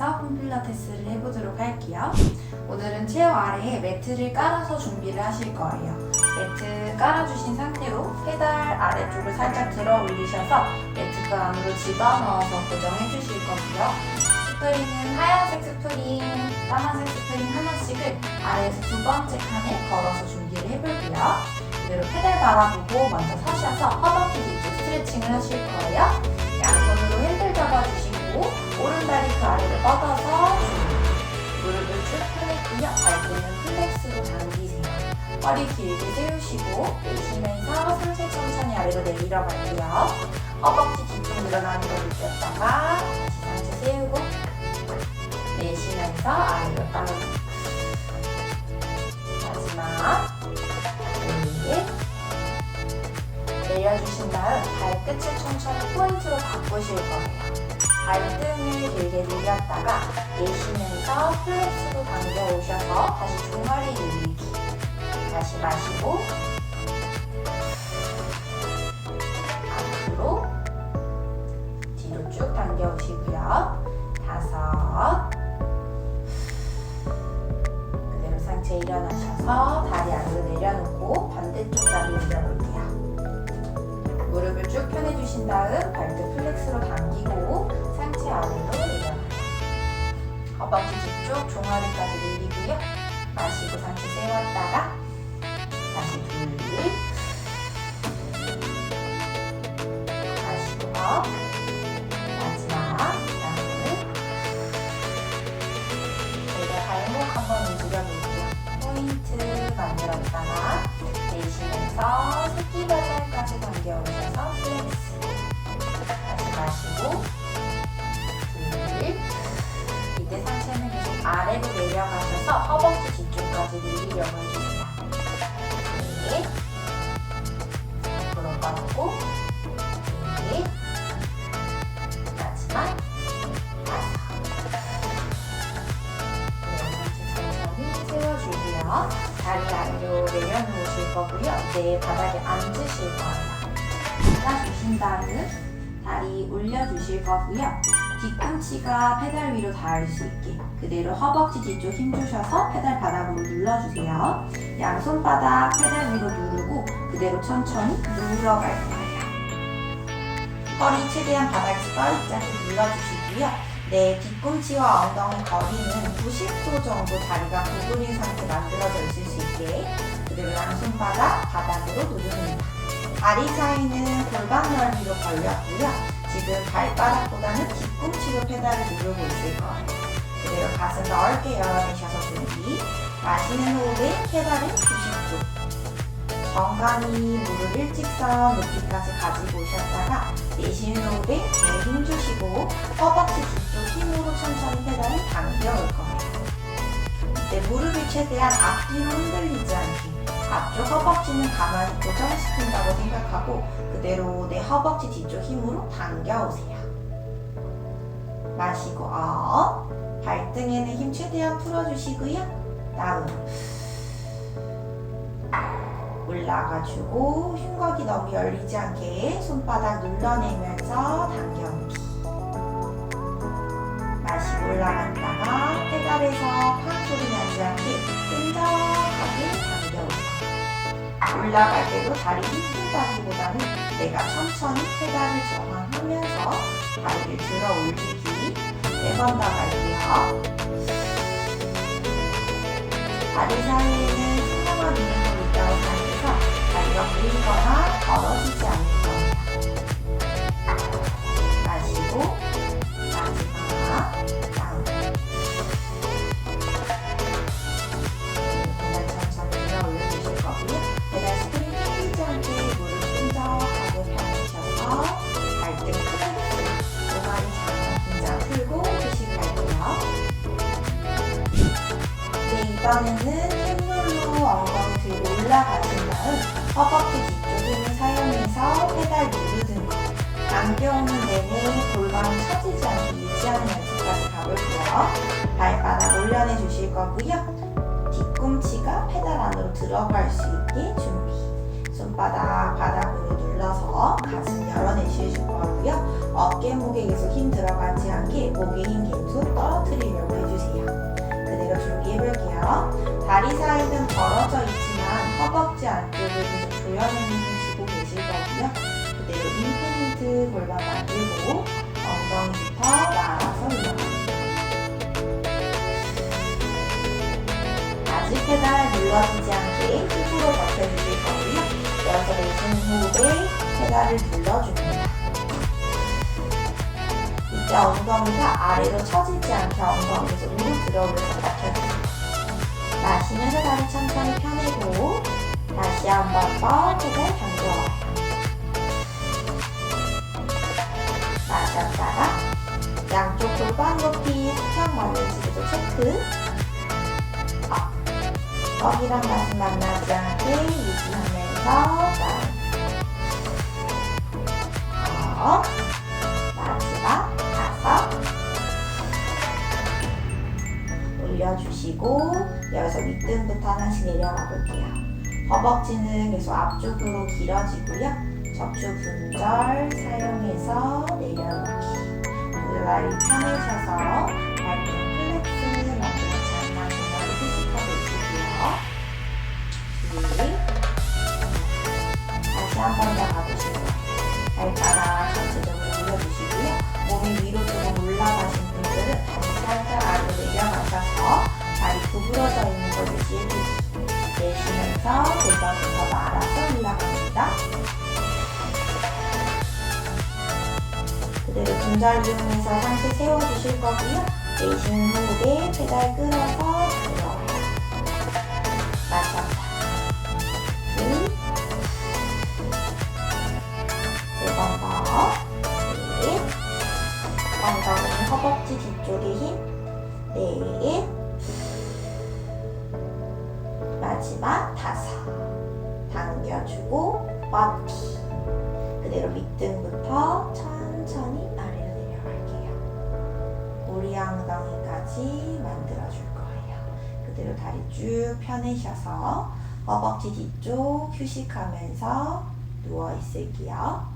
홈필라테스를 해보도록 할게요. 오늘은 체어 아래에 매트를 깔아서 준비를 하실 거예요. 매트 깔아주신 상태로 페달 아래쪽을 살짝 들어 올리셔서 매트 그 안으로 집어넣어서 고정해 주실 거고요. 스프링은 하얀색 스프링, 까만색 스프링 하나씩을 아래에서 두 번째 칸에 걸어서 준비를 해볼게요. 그대로 페달 바라보고 먼저 서셔서 허벅지 뒤쪽 스트레칭을 하실 거예요. 양손으로 핸들 잡아주시고 오른다리 그 아래를 뻗어서. 무릎을 쭉 펴냈고요. 발등은 플렉스로 당기세요. 허리 길게 세우시고 내쉬면서 상체 천천히 아래로 내밀어 갈게요. 허벅지 뒤쪽 늘어나는 걸 느꼈다가 상체 세우고 내쉬면서 아래로 다운. 마지막 네. 내려주신 다음 발끝을 천천히 포인트로 바꾸실 거예요. 길게 늘렸다가 내쉬면서 플렉스로 당겨 오셔서 다시 종아리 늘리기. 다시 마시고 앞으로 뒤로 쭉 당겨 오시고요. 다섯 그대로 상체 일어나셔서 다리 아래로 내려놓고 반대쪽 다리 올려볼게요. 무릎을 쭉 펴내주신 다음 발등 플렉스로 당기 마시고 둘 이때 상체는 계속 아래로 내려가셔서 허벅지 뒤쪽까지 늘리려고 해주세요 네 앞으로 뻗고. 다리 아래로 내려놓으실 거고요. 이제 바닥에 앉으실 거예요. 앉아주신 다음 다리 올려주실 거고요. 뒤꿈치가 페달 위로 닿을 수 있게 그대로 허벅지 뒤쪽 힘 주셔서 페달 바닥으로 눌러주세요. 양손바닥 페달 위로 누르고 그대로 천천히 눌러갈 거예요. 허리 최대한 바닥에서 떠있지 않게 눌러주시고요. 네, 뒤꿈치와 엉덩이 거리는 90도 정도 다리가 구부린 상태 만들어져 있을 수 있게 그대로 양손바닥 바닥으로 누릅니다. 다리 사이는 골반 넓이로 벌렸고요. 지금 발바닥보다는 뒤꿈치로 페달을 누르고 있을 거예요. 그대로 가슴 넓게 열어내셔서 준비. 마시는 호흡에 페달은 90도. 정강이 무릎 일직선 높이까지 가지고 오셨다가 내쉬는 호흡에 배에 힘 주시고 허벅지 뒤쪽 힘으로 천천히 페달을 당겨올 거예요. 이때 무릎이 최대한 앞뒤로 흔들리지 않게 앞쪽 허벅지는 가만히 고정시킨다고 생각하고 그대로 내 허벅지 뒤쪽 힘으로 당겨오세요. 마시고 업 발등에는 힘 최대한 풀어주시고요. 다음 올라가주고 흉곽이 너무 열리지 않게 손바닥 눌러내면서 당겨오기 마시고 올라갔다가 페달에서 팡 소리 나지 않게 끈적하게 올라갈 때도 다리 힘들다기보다는 내가 천천히 페달을 저항하면서 다리를 들어 올리기. 네번더 갈게요. 다리 사이에는 신경을 미는 걸 있다고 생각해서 계단 연습까지 가볼게요. 발바닥 올려내 주실 거고요. 뒤꿈치가 페달 안으로 들어갈 수 있게 준비. 손바닥 바닥으로 눌러서 가슴 열어내실 거고요. 어깨, 목에 계속 힘 들어가지 않게 목에 힘 계속 떨어뜨리려고 해주세요. 그대로 준비해볼게요. 다리 사이는 벌어져 있지만 허벅지 안쪽을 계속 조여내는 힘 주고 계실 거고요. 그대로 인프린트 골반 만들고 엉덩이부터 나와서 올라갑니다. 아직 페달 눌러지지 않게 힘으로 버텨주실 거고요. 이어서 내쉬는 호흡에 페달을 눌러줍니다. 이때 엉덩이가 아래로 처지지 않게 엉덩이에서 위로 들어올려서 버텨주세요. 마시면서 다리 천천히 펴내고 다시 한번더페 골반 높이 수평 맞는지도 체크 업. 턱이랑 가슴 만나지 않게 유지하면서 업. 마지막 다섯 올려주시고 여기서 밑등부터 하나씩 내려가 볼게요. 허벅지는 계속 앞쪽으로 길어지고요. 척추 분절 사용해서 내려놓기. 그 다리 펴내셔서 발등 플렉스 만들지 않나 정말 휴식하고 있으고요. 다시 한 번 더 가보시고 발바닥 전체적으로 올려주시고요. 몸이 위로 조금 올라가신 분들은 다시 살짝 아래로 내려가셔서 다리 구부러져 있는 걸 유지해주시고 내쉬면서 골반부터 말아서 올라갑니다. 이용해서 상체 세워주실 거고요. 내쉬는 호흡에 페달 끌어서 들어와요. 마셨다. 둘, 세번 더, 넷, 엉덩이 허벅지 뒤쪽에 힘, 넷, 마지막 다섯. 당겨주고 버티. 그대로 밑등부터 엉덩이까지 만들어줄 거예요. 그대로 다리 쭉 펴내셔서 허벅지 뒤쪽 휴식하면서 누워 있을게요.